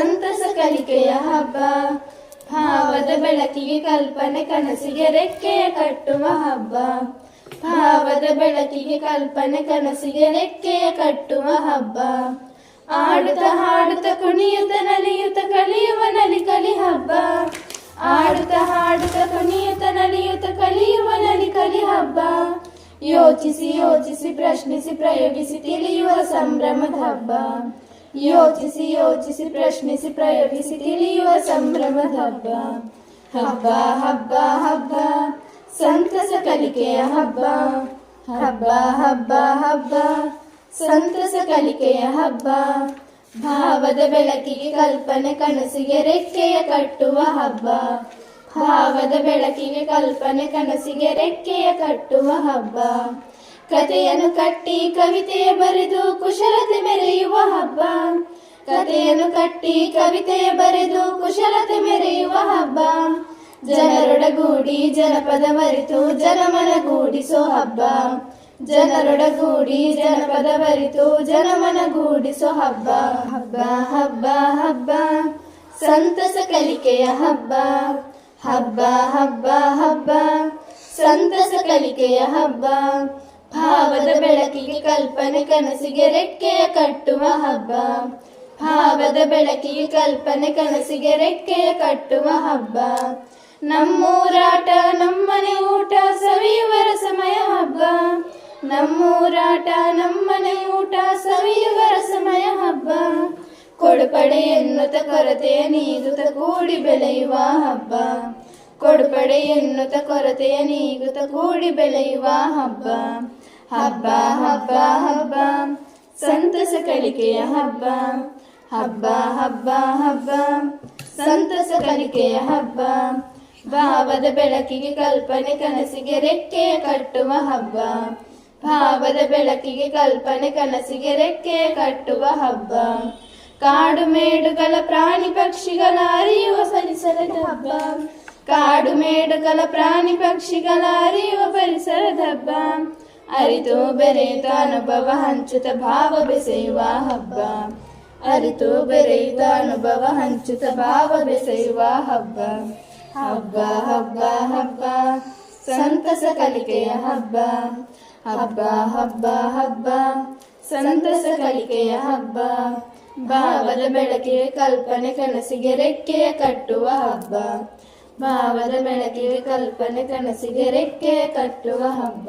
ಸಂತಸ ಕಲಿಕೆಯ ಹಬ್ಬ. ಭಾವದ ಬೆಳಕಿಗೆ ಕಲ್ಪನೆ, ಕನಸಿಗೆ ರೆಕ್ಕೆಯ ಕಟ್ಟುವ ಹಬ್ಬ. ಭಾವದ ಬೆಳಕಿಗೆ ಕಲ್ಪನೆ, ಕನಸಿಗೆ ರೆಕ್ಕೆಯ ಕಟ್ಟುವ ಹಬ್ಬ. ಆಡುತ್ತ ಹಾಡುತ್ತ ಕುಣಿಯುತ್ತ ನಲಿಯುತ್ತ ಕಲಿಯುವ ನಲಿ ಕಲಿ ಹಬ್ಬ. ಆಡುತ್ತ ಹಾಡುತ್ತ ಕುಣಿಯುತ್ತ ನಲಿಯುತ್ತ ಕಲಿಯುವ ನಲಿ ಕಲಿ ಹಬ್ಬ. ಯೋಚಿಸಿ ಯೋಚಿಸಿ ಪ್ರಶ್ನಿಸಿ ಪ್ರಯೋಗಿಸಿ ತಿಳಿಯುವ ಸಂಭ್ರಮದ ಹಬ್ಬ. ಯೋಚಿಸಿ ಯೋಚಿಸಿ ಪ್ರಶ್ನಿಸಿ ಪ್ರಯೋಗಿಸಿ ತಿಳಿಯುವ ಸಂಭ್ರಮದ ಹಬ್ಬ ಹಬ್ಬ ಹಬ್ಬ ಹಬ್ಬ. ಸಂತಸ ಕಲಿಕೆಯ ಹಬ್ಬ. ಹಬ್ಬ ಹಬ್ಬ ಹಬ್ಬ. ಸಂತಸ ಕಲಿಕೆಯ ಹಬ್ಬ. ಭಾವದ ಬೆಳಕಿಗೆ ಕಲ್ಪನೆ ಕನಸಿಗೆ ರೆಕ್ಕೆಯ ಕಟ್ಟುವ ಹಬ್ಬ. ಭಾವದ ಬೆಳಕಿಗೆ ಕಲ್ಪನೆ ಕನಸಿಗೆ ರೆಕ್ಕೆಯ ಕಟ್ಟುವ ಹಬ್ಬ. ಕಥೆಯನ್ನು ಕಟ್ಟಿ ಕವಿತೆ ಬರೆದು ಕುಶಲತೆ ಮೆರೆಯುವ ಹಬ್ಬ. ಕಥೆಯನ್ನು ಕಟ್ಟಿ ಕವಿತೆ ಬರೆದು ಕುಶಲತೆ ಮೆರೆಯುವ ಹಬ್ಬ. ಜನರೊಡಗೂಡಿ ಜನಪದ ಬರಿತು ಜನಮನಗೂಡಿಸೋ ಹಬ್ಬ. ಜನರೊಡಗೂಡಿ ಜನಪದ ಬರಿತು ಜನಮನಗೂಡಿಸೋ ಹಬ್ಬ. ಹಬ್ಬ ಹಬ್ಬ ಹಬ್ಬ. ಸಂತಸ ಕಲಿಕೆಯ ಹಬ್ಬ. ಹಬ್ಬ ಹಬ್ಬ ಹಬ್ಬ. ಸಂತಸ ಕಲಿಕೆಯ ಹಬ್ಬ. ಭಾವದ ಬೆಳಕಿಗೆ ಕಲ್ಪನೆ ಕನಸಿಗೆ ರೆಕ್ಕೆಯ ಕಟ್ಟುವ ಹಬ್ಬ. ಭಾವದ ಬೆಳಕಿಗೆ ಕಲ್ಪನೆ ಕನಸಿಗೆ ರೆಕ್ಕೆಯ ಕಟ್ಟುವ ಹಬ್ಬ. ನಮ್ಮೂರಾಟ, ನಮ್ಮನೆ ಊಟ, ಸವಿಯುವರ ಸಮಯ ಹಬ್ಬ. ನಮ್ಮೂರಾಟ, ನಮ್ಮನೆ ಊಟ, ಸವಿಯುವರ ಸಮಯ ಹಬ್ಬ. ಕೊಡುಪಡೆ ಎನ್ನುತ್ತ ಕೊರತೆಯ ನೀಗುತ ಕೂಡಿ ಬೆಳೆಯುವ ಹಬ್ಬ. ಕೊಡುಪಡೆ ಎನ್ನುತ್ತ ಕೊರತೆಯ ನೀಗುತ ಕೂಡಿ ಬೆಳೆಯುವ ಹಬ್ಬ. ಹಬ್ಬ ಹಬ್ಬ ಹಬ್ಬ. ಸಂತಸ ಕಲಿಕೆಯ ಹಬ್ಬ. ಹಬ್ಬ ಹಬ್ಬ ಹಬ್ಬ. ಸಂತಸ ಕಲಿಕೆಯ ಹಬ್ಬ. ಭಾವದ ಬೆಳಕಿಗೆ ಕಲ್ಪನೆ ಕನಸಿಗೆ ರೆಕ್ಕೆಯ ಕಟ್ಟುವ ಹಬ್ಬ. ಭಾವದ ಬೆಳಕಿಗೆ ಕಲ್ಪನೆ ಕನಸಿಗೆ ರೆಕ್ಕೆಯ ಕಟ್ಟುವ ಹಬ್ಬ. ಕಾಡು ಮೇಡುಗಳ ಪ್ರಾಣಿ ಪಕ್ಷಿಗಳ ಅರಿಯುವ ಪರಿಸರದ ಹಬ್ಬ. ಕಾಡು ಮೇಡುಗಳ ಪ್ರಾಣಿ ಪಕ್ಷಿಗಳ ಅರಿಯುವ ಪರಿಸರದ ಹಬ್ಬ. ಅರಿತು ಬೆರೆಯಿತ ಅನುಭವ ಹಂಚುತ ಭಾವ ಬೆಸೆಯುವ ಹಬ್ಬ. ಅರಿತು ಬೆರೆಯುತ್ತ ಅನುಭವ ಹಂಚುತ ಭಾವ ಬೆಸೆಯುವ ಹಬ್ಬ. ಹಬ್ಬ ಹಬ್ಬ ಹಬ್ಬ. ಸಂತಸ ಕಲಿಕೆಯ ಹಬ್ಬ. ಹಬ್ಬ ಹಬ್ಬ ಹಬ್ಬ. ಸಂತಸ ಕಲಿಕೆಯ ಹಬ್ಬ. ಭಾವದ ಬೆಳಕಿಗೆ ಕಲ್ಪನೆ ಕನಸಿಗೆ ರೆಕ್ಕೆಯ ಕಟ್ಟುವ ಹಬ್ಬ. ಭಾವದ ಬೆಳಕಿಗೆ ಕಲ್ಪನೆ ಕನಸಿಗೆ ರೆಕ್ಕೆಯ ಕಟ್ಟುವ ಹಬ್ಬ.